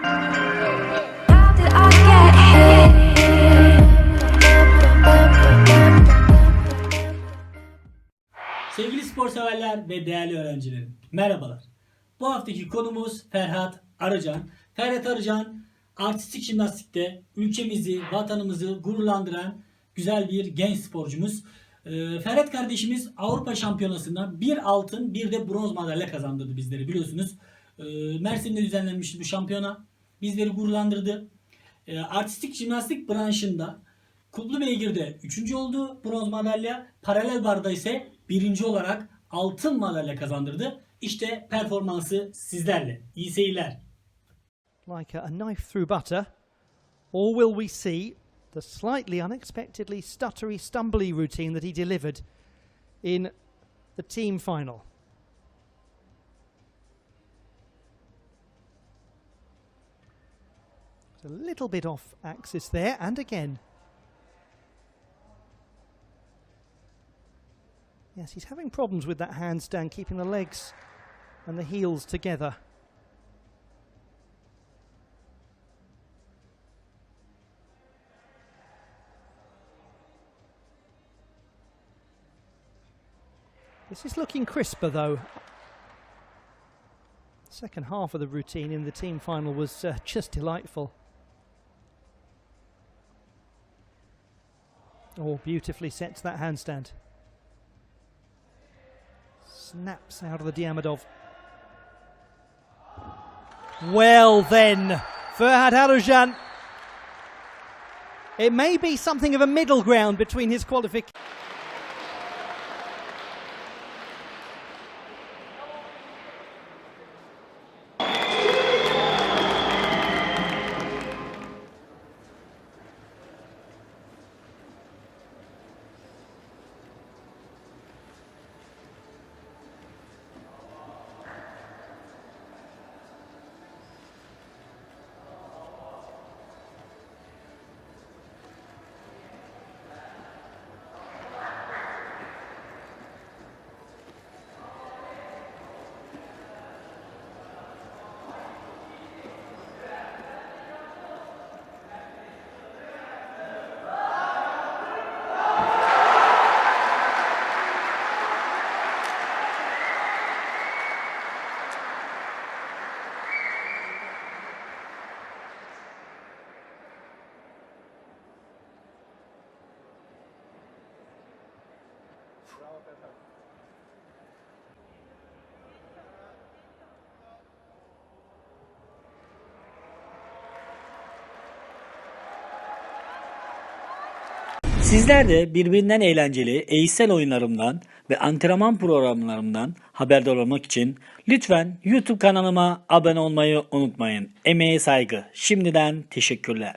Sevgili spor severler ve değerli öğrencilerim, merhabalar. Bu haftaki konumuz Ferhat Arıcan. Ferhat Arıcan, artistik jimnastikte ülkemizi, vatanımızı gururlandıran güzel bir genç sporcumuz. Ee, Ferhat kardeşimiz Avrupa Şampiyonası'nda bir altın bir de bronz madalya kazandırdı bizleri biliyorsunuz. Ee, Mersin'de düzenlenmişti bu şampiyona. Bizleri gururlandırdı. Ee, artistik jimnastik branşında Kutlu Beygir'de 3. oldu bronz madalya. Paralel barda ise 1. olarak altın madalya kazandırdı. İşte performansı sizlerle. İyi seyirler. like a, a knife through butter, or will we see the slightly unexpectedly stuttery, stumbly routine that he delivered in the team final? It's a little bit off axis there, and again. Yes, he's having problems with that handstand, keeping the legs and the heels together. This is looking crisper though. Second half of the routine in the team final was uh, just delightful. Oh, beautifully sets that handstand. Snaps out of the Diamondov. Well then, Ferhat Arujan. It may be something of a middle ground between his qualifications. Sizler de birbirinden eğlenceli eğitsel oyunlarımdan ve antrenman programlarımdan haberdar olmak için lütfen YouTube kanalıma abone olmayı unutmayın. Emeğe saygı. Şimdiden teşekkürler.